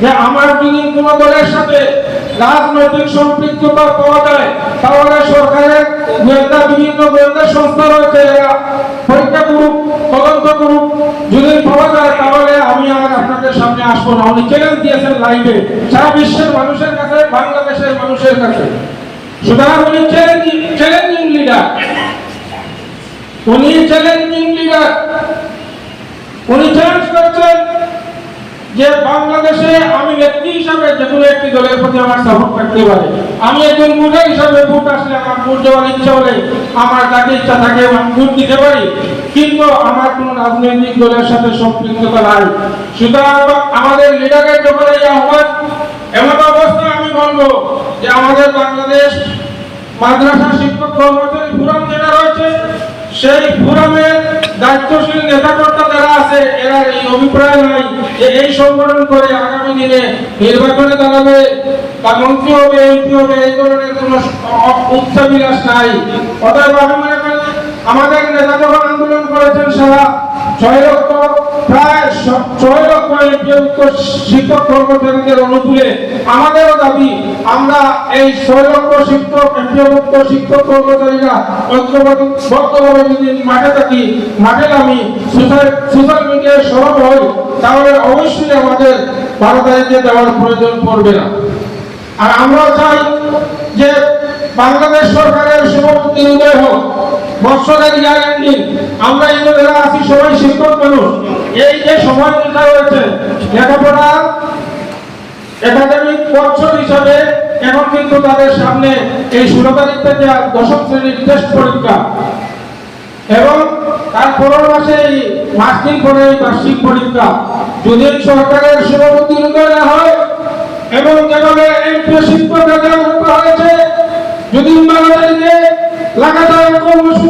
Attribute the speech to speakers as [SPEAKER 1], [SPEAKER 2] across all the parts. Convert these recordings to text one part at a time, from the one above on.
[SPEAKER 1] যে আমার যদি কোনো দলের সাথে রাজনৈতিক সম্পৃক্ততা পাওয়া যায়, তাহলে সরকারের গোয়েন্দা, বিভিন্ন গোয়েন্দা সংস্থা রয়েছে পরীক্ষা করুক, তদন্ত করুক, যদি পাওয়া যায়, তাহলে আমি আর আপনাদের সামনে আসব না। উনি চ্যালেঞ্জ দিয়েছেন লাইভে সারা বিশ্বের মানুষের কাছে, বাংলাদেশের মানুষের কাছে। সুতরাং উনি চ্যালেঞ্জিং চ্যালেঞ্জিং লিডার উনি চ্যালেঞ্জিং লিডার উনি চ্যালেঞ্জ করছেন যে বাংলাদেশে আমি ব্যক্তি হিসাবে যে কোনো একটি দলের প্রতি আমার সাপোর্ট থাকতে পারে। আমি একজন ভোটার হিসাবে ভোট আসলে আমার ভোট দেওয়ার ইচ্ছা হলে আমার যাকে ইচ্ছা থাকে আমি ভোট দিতে পারি। কিন্তু আমার কোনো রাজনৈতিক দলের সাথে সম্পৃক্ততা নাই। সুতরাং আমাদের লিডারের যখন এই আহ্বান, এমন অবস্থায় আমি বলব যে আমাদের বাংলাদেশ মাদ্রাসা শিক্ষক কর্মচারী ফোরাম যেটা রয়েছে, সেই ফোরামের দায়িত্বশীল নেতাকর্তা এরা এই অভিপ্রায় নাই যে এই সংগঠন করে আগামী দিনে নির্বাচনে দাঁড়াবে বা মন্ত্রী হবে, এমপি হবে, এই ধরনের কোনো উচ্চাবিলাস নাই। অতএব আমি মনে করি আমাদের নেতা যখন আন্দোলন করেছেন সারা ছয় লক্ষ ছয় লক্ষ এমপিভুক্ত শিক্ষক কর্মচারীদের অনুকূলে আমাদেরও দাবি, আমরা এই ছয় লক্ষ শিক্ষক এমপিভুক্ত শিক্ষক কর্মচারীরা ঐক্যবদ্ধভাবে যদি মাঠে থাকি, মাঠে নামি, সোশ্যাল মিডিয়ায় সরব হই, তাহলে অবশ্যই আমাদের বারো তারিখে দেওয়ার প্রয়োজন পড়বে না। আর আমরা চাই যে বাংলাদেশ সরকারের সভাপতি উদয় হোক এন্ডিং আমরা একাডেমিক তাদের সামনে এই ষোলো তারিখ দশম শ্রেণির টেস্ট পরীক্ষা। এবং তার পরের মাসে এই দিন পরে এই বার্ষিক পরীক্ষা। যদি সরকারের সভাপতি না হয়, এবং যেভাবে এমপি শিক্ষক হয়েছে, যদি বাংলাদেশে লাগাতার কর্মসূচির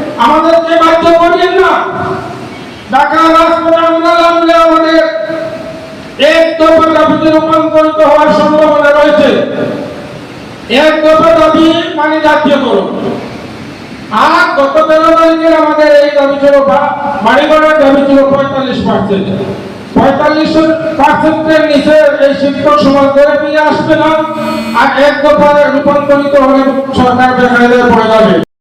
[SPEAKER 1] আমাদেরকে বাধ্য করিয়েন না। ঢাকা রাজপথে আমাদের এক দফা দাবিতে রূপান্তরিত হওয়ার সম্ভাবনা রয়েছে। এক দফা দাবি মানে জাতীয় করুন আর গত তেরো তারিখের আমাদের এই দাবি ছিল বাড়িঘরের দাবি ছিল পঁয়তাল্লিশ পার্সেন্ট পঁয়তাল্লিশ পার্সেন্টের নিচে এই শিক্ষক সমাজ ধরে ফিরে আসবে না। আর এক দফা রূপান্তরিত হলে সরকার বেকায়দায় পড়ে যাবে।